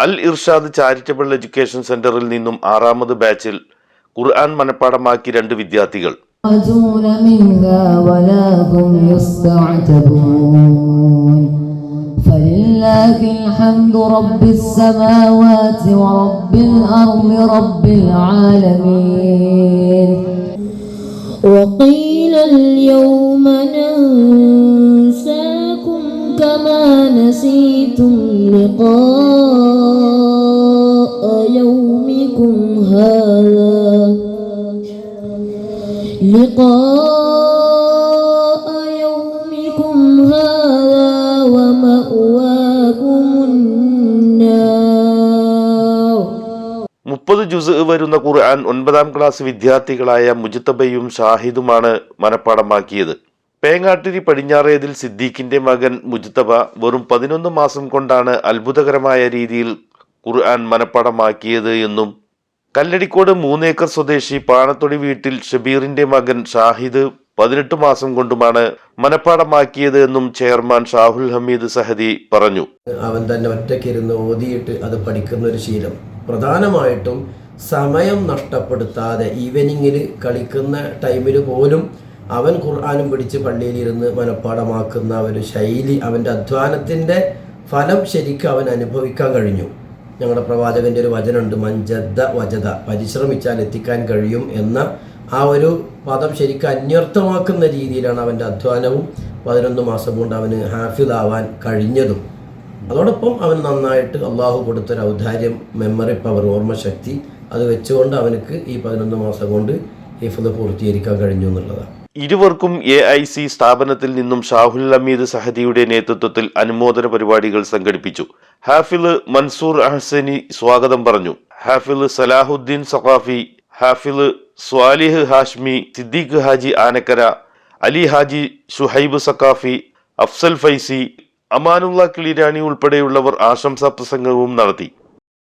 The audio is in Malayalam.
അൽ ഇർഷാദ് ചാരിറ്റബിൾ എഡ്യൂക്കേഷൻ സെന്ററിൽ നിന്നും ആറാമത് ബാച്ചിൽ ഖുർആൻ മനഃപ്പാടമാക്കി രണ്ട് വിദ്യാർത്ഥികൾ يخرجون منها ولا نسيتم لقاء يومكم هذا لقاء يومكم هذا ومأواكم النار മുപ്പത് ജുസ് വരുന്ന ഖുർആൻ ഒൻപതാം ക്ലാസ് വിദ്യാർത്ഥികളായ മുജിത്തബയും ഷാഹിദുമാണ് മനഃപ്പാടമാക്കിയത് പേങ്ങാട്ടിരി പടിഞ്ഞാറേതിൽ സിദ്ദീഖിന്റെ മകൻ മുജ്തബ വെറും പതിനൊന്ന് മാസം കൊണ്ടാണ് അത്ഭുതകരമായ രീതിയിൽ ഖുർആൻ മനഃപ്പാടമാക്കിയത് എന്നും കല്ലടിക്കോട് മൂന്നേക്കർ സ്വദേശി പാണത്തൊടി വീട്ടിൽ ഷബീറിന്റെ മകൻ ഷാഹിദ് പതിനെട്ട് മാസം കൊണ്ടുമാണ് മനഃപ്പാടമാക്കിയത് എന്നും ചെയർമാൻ ഷാഹുൽ ഹമീദ് സഹദി പറഞ്ഞു. അവൻ തന്നെ ഒറ്റയ്ക്കിരുന്ന് ഓതിയിട്ട് അത് പഠിക്കുന്ന ഒരു ശീലം. പ്രധാനമായിട്ടും സമയം നഷ്ടപ്പെടുത്താതെ ഈവനിങ്ങിൽ കളിക്കുന്ന ടൈമിൽ പോലും അവൻ ഖുർആാനും പിടിച്ച് പള്ളിയിലിരുന്ന് മനഃപ്പാടമാക്കുന്ന ഒരു ശൈലി അവന്റെ അധ്വാനത്തിന്റെ ഫലം ശരിക്കും അവൻ അനുഭവിക്കാൻ കഴിഞ്ഞു. ഞങ്ങളുടെ പ്രവാചകന്റെ ഒരു വചനമുണ്ട് മഞ്ചദ്ദ വജത പരിശ്രമിച്ചാൽ എത്തിക്കാൻ കഴിയും എന്ന ആ ഒരു പദം ശരിക്കും അന്വർത്ഥമാക്കുന്ന രീതിയിലാണ് അവന്റെ അധ്വാനവും പതിനൊന്ന് മാസം കൊണ്ട് അവന് ഹാഫിദാവാൻ കഴിഞ്ഞതും. അതോടൊപ്പം അവൻ നന്നായിട്ട് അള്ളാഹു കൊടുത്തൊരു ഔദാര്യം മെമ്മറി പവർ ഓർമ്മശക്തി അത് വെച്ചുകൊണ്ട് അവനക്ക് ഈ പതിനൊന്ന് മാസം കൊണ്ട് ഹിഫ്ദ് പൂർത്തീകരിക്കാൻ കഴിഞ്ഞു എന്നുള്ളതാണ്. ഇരുവർക്കും എ ഐ സി സ്ഥാപനത്തിൽ നിന്നും ഷാഹുൽ അമീദ് സഹദിയുടെ നേതൃത്വത്തിൽ അനുമോദന പരിപാടികൾ സംഘടിപ്പിച്ചു. ഹാഫിൾ മൻസൂർ അഹ്സനി സ്വാഗതം പറഞ്ഞു. ഹാഫിൾ സലാഹുദ്ദീൻ സഖാഫി ഹാഫിൾ സ്വാലിഹ് ഹാഷ്മി സിദ്ദീഖ് ഹാജി ആനക്കര അലി ഹാജി ഷുഹൈബ് സഖാഫി അഫ്സൽ ഫൈസി അമാനുള്ള കിളിരാണി ഉൾപ്പെടെയുള്ളവർ ആശംസാ പ്രസംഗവും നടത്തി.